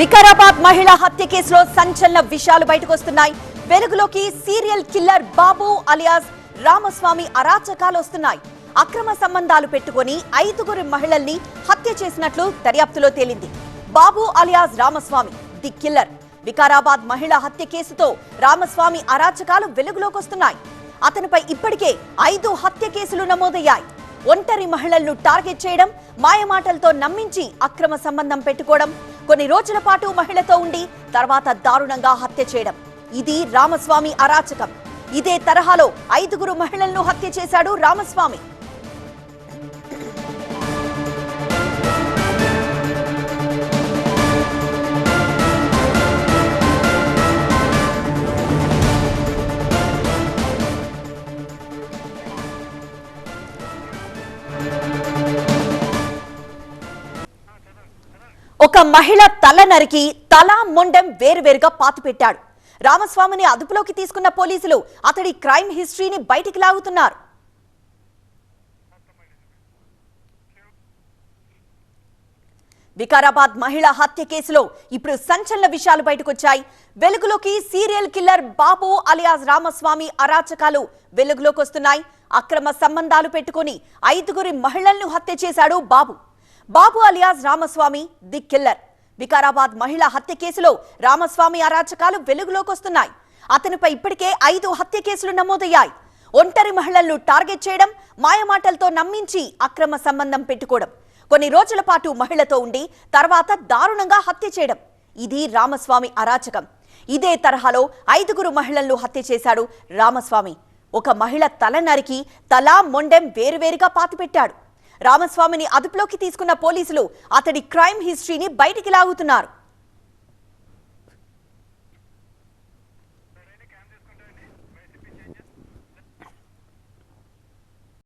వికారాబాద్ మహిళా హత్య కేసులో సంచలన విషయాలు బయటకు వస్తున్నాయి. వెలుగులోకి serial killer Babu alias Ramaswamy అరాచకాలు వస్తున్నాయి. అక్రమ సంబంధాలు పెట్టుకొని ఐదుగురు మహిళల్ని హత్య చేసినట్లు దర్యాప్తులో తేలింది. Babu alias Ramaswamy the killer. Vikarabad మహిళా హత్య కేసుతో రామస్వామి అరాచకాలు వెలుగులోకి వస్తున్నాయి. అతనిపై ఇప్పటికే ఐదు హత్య కేసులు నమోదయ్యాయి. ఒంటరి మహిళలను టార్గెట్ చేయడం మాయమాటలతో నమ్మించి అక్రమ సంబంధం పెట్టుకోవడం కొన్ని రోజుల పాటు మహిళతో ఉండి తర్వాత దారుణంగా హత్య చేయడం. ఇది రామస్వామి అరాచకం. ఇదే తరహాలో ఐదుగురు మహిళలను హత్య చేశాడు రామస్వామి. ఒక మహిళ తల నరికి తల మొండెం వేరువేరుగా పాతిపెట్టాడు రామస్వామిని అదుపులోకి తీసుకున్న పోలీసులు అతడి క్రైమ్ హిస్టరీని బయటికి లాగుతున్నారు. వికారాబాద్ మహిళా హత్య కేసులో ఇప్పుడు సంచలన విషయాలు బయటకొచ్చాయి. వెలుగులోకి serial killer Babu alias Ramaswamy అరాచకాలు వెలుగులోకి వస్తున్నాయి అక్రమ సంబంధాలు పెట్టుకుని ఐదుగురి మహిళలను హత్య చేశాడు Babu. Babu alias Ramaswamy the killer. Vikarabad మహిళా హత్య కేసులో రామస్వామి అరాచకాలు వెలుగులోకి వస్తున్నాయి. అతనిపై ఇప్పటికే ఐదు హత్య కేసులు నమోదయ్యాయి. ఒంటరి మహిళలను టార్గెట్ చేయడం మాయమాటలతో నమ్మించి అక్రమ సంబంధం పెట్టుకోవడం. కొన్ని రోజుల పాటు మహిళతో ఉండి తర్వాత దారుణంగా హత్య చేయడం. ఇది రామస్వామి అరాచకం. ఇదే తరహాలో ఐదుగురు మహిళలను హత్య చేశాడు రామస్వామి. ఒక మహిళ తల నరికి తలా మొండెం వేరువేరుగా పాతిపెట్టాడు. రామస్వామిని అదుపులోకి తీసుకున్న పోలీసులు అతడి క్రైమ్ హిస్టరీని బయటికి లాగుతున్నారు.